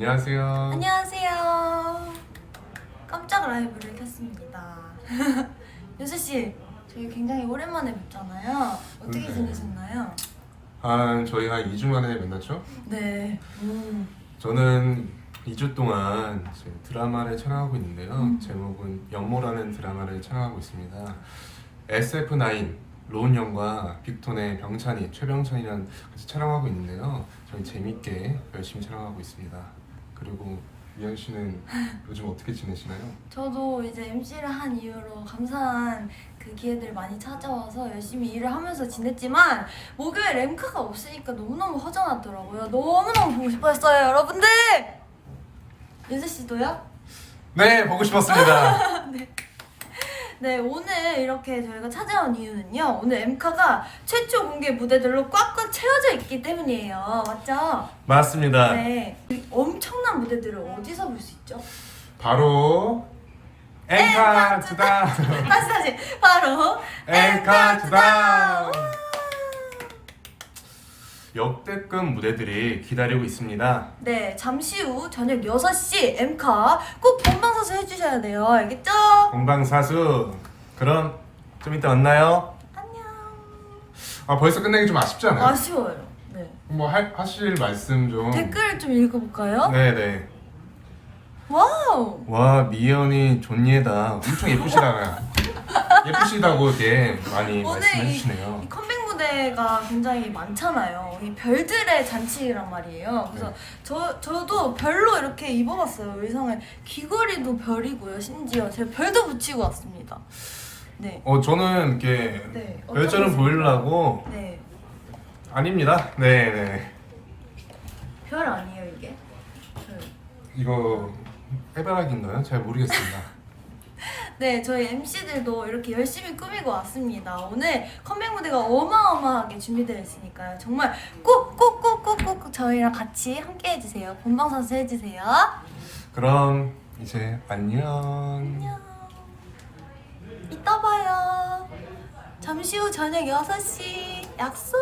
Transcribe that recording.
안녕하세요. 안녕하세요. 깜짝 라이브를 켰습니다. 요수 씨, 저희 굉장히 오랜만에 뵙잖아요. 어떻게 네. 지내셨나요? 한 저희가 2주 만에 만났죠? 네. 음. 저는 2주 동안 이제 드라마를 촬영하고 있는데요. 음. 제목은 연모라는 드라마를 촬영하고 있습니다. SF9 로운 형과 빅톤의 병찬이, 최병찬이랑 같이 촬영하고 있는데요. 저희 재밌게 열심히 촬영하고 있습니다. 그리고 미연 씨는 요즘 어떻게 지내시나요? 저도 이제 MC를 한 이후로 감사한 그 기회들 많이 찾아와서 열심히 일을 하면서 지냈지만 목요일 램카가 없으니까 너무너무 허전하더라고요. 너무너무 보고 싶었어요, 여러분들! 윤수 씨도요? 네, 보고 싶었습니다. 네, 오늘 이렇게 저희가 찾아온 이유는요. 오늘 엠카가 최초 공개 무대들로 꽉꽉 채워져 있기 때문이에요. 맞죠? 맞습니다. 네. 이 엄청난 무대들을 어디서 볼 수 있죠? 바로 엔카투다. 다시 다시 바로 엔카투다. 역대급 무대들이 기다리고 있습니다. 네, 잠시 후 저녁 6시 엠카 꼭 본방사수 해주셔야 돼요. 알겠죠? 본방사수. 그럼 좀 이따 만나요. 안녕. 아 벌써 끝내기 좀 아쉽지 않아요? 아쉬워요. 네. 뭐 할, 하실 말씀 좀. 댓글 좀 읽어볼까요? 네네. 와우. 와 미연이 존예다. 엄청 예쁘시다가 예쁘시다고 이렇게 많이 오늘 말씀해 이, 주시네요. 이 컴백 무대가 굉장히 많잖아요. 이 별들의 잔치란 말이에요. 그래서 네. 저 저도 별로 이렇게 입어봤어요. 의상을 귀걸이도 별이고요. 심지어 제가 별도 붙이고 왔습니다. 네. 어 저는 이렇게 네, 어떤 별처럼? 보이려고 네. 아닙니다. 네 네. 별 아니에요 이게? 별. 이거 해바라기인가요? 잘 모르겠습니다. 네, 저희 MC들도 이렇게 열심히 꾸미고 왔습니다. 오늘 컴백 무대가 어마어마하게 준비되어 있으니까요. 정말 꼭 꼭 꼭 꼭 꼭 저희랑 같이 함께 해주세요. 본방사수 해주세요. 그럼 이제 안녕. 안녕. 이따 봐요. 잠시 후 저녁 6시 약속.